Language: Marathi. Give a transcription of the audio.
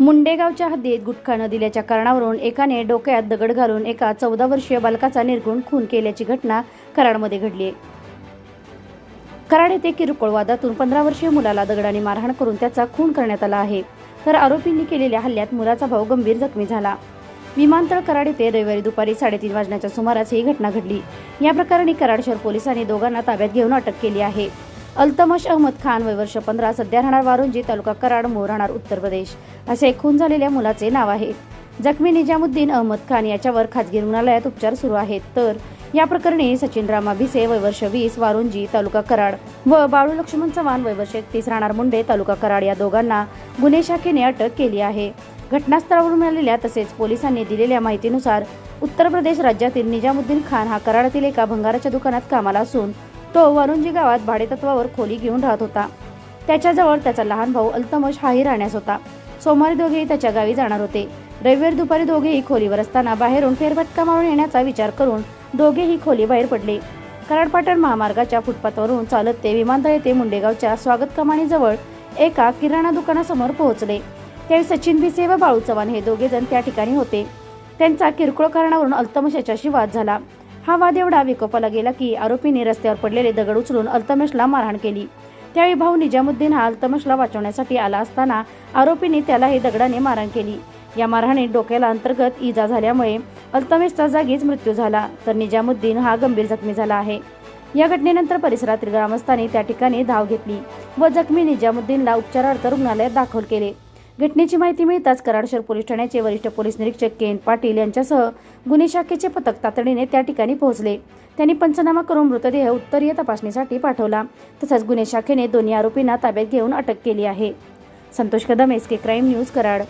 मुंडेगावच्या हद्दीत गुटखा न दिल्याच्या कारणावरून एकाने डोक्यात दगड घालून एका चौदा वर्षीय बालकाचा निर्गुण खून केल्याची घटना कराडमध्ये घडली. आहे कराड येथे किरकोळ वादातून पंधरा वर्षीय मुलाला दगडाने मारहाण करून त्याचा खून करण्यात आला आहे. तर आरोपींनी केलेल्या हल्ल्यात मुलाचा भाऊ गंभीर जखमी झाला. विमानतळ कराड येथे रविवारी दुपारी साडेतीन वाजण्याच्या सुमारास ही घटना घडली. या प्रकरणी कराड शहर पोलिसांनी दोघांना ताब्यात घेऊन अटक केली आहे. अल्तमश अहमद खान वय वर्ष पंधरा सध्या राहणार वारुंजी तालुका कराड मूळ राहणार उत्तर प्रदेश. असे खून झालेल्या मुलाचे नाव आहे. जखमी निजामुद्दीन अहमद खान याच्यावर खाजगी रुग्णालयात उपचार सुरू आहेत. तर या प्रकरणी सचिन रामा भिसे वय वर्ष वीस वारुंजी तालुका कराड व बाळू लक्ष्मण चव्हाण वय वर्ष एकतीस राहणार मुंडे तालुका कराड या दोघांना गुन्हे शाखेने अटक केली आहे. घटनास्थळावरून मिळालेल्या तसेच पोलिसांनी दिलेल्या माहितीनुसार उत्तर प्रदेश राज्यातील निजामुद्दीन खान हा कराडातील एका भंगाराच्या दुकानात कामाला असून तो वरुंजी गावात भाडेतत्वावर खोली घेऊन राहत होता. त्याच्याजवळ त्याचा लहान भाऊ अल्तमश हाही राहण्यास होता. सोमवारी दोघेही त्याच्या गावी जाणार होते. रविवारी दुपारी दोघेही खोलीवर असताना बाहेरून फेरफटका मारून येण्याचा विचार करून दोघेही खोली बाहेर पडले. कराडपाटण महामार्गाच्या फुटपाथवरून चालत ते विमानतळ येथे मुंडेगावच्या स्वागत कमानीजवळ एका किराणा दुकानासमोर पोहोचले. त्यावेळी सचिन भिसे व बाळू चव्हाण हे दोघे जण त्या ठिकाणी होते. त्यांचा किरकोळ कारणावरून अल्तमश याच्याशी वाद झाला. हा वाद एवढा विकोपाला गेला की आरोपीने रस्त्यावर पडलेले दगड उचलून अल्तमेशला मारहाण केली. त्यावेळी भाऊ निजामुद्दीन हा अल्तमेशला वाचवण्यासाठी आला असताना आरोपीने त्यालाही दगडाने मारहाण केली. या मारहाणीत डोक्याला अंतर्गत इजा झाल्यामुळे अल्तमेशचा जागीच मृत्यू झाला तर निजामुद्दीन हा गंभीर जखमी झाला आहे. या घटनेनंतर परिसरातील ग्रामस्थांनी त्या ठिकाणी धाव घेतली व जखमी निजामुद्दीनला उपचारार्थ रुग्णालयात दाखल केले. घटनेची माहिती मिळताच कराड शहर पोलीस ठाण्याचे वरिष्ठ पोलीस निरीक्षक के एन पाटील यांच्यासह गुन्हे शाखेचे पथक तातडीने त्या ठिकाणी पोहोचले. त्यांनी पंचनामा करून मृतदेह उत्तरीय तपासणीसाठी पाठवला. तसंच गुन्हे शाखेने दोन्ही आरोपींना ताब्यात घेऊन अटक केली आहे. Santosh Kadam S K crime news Karad.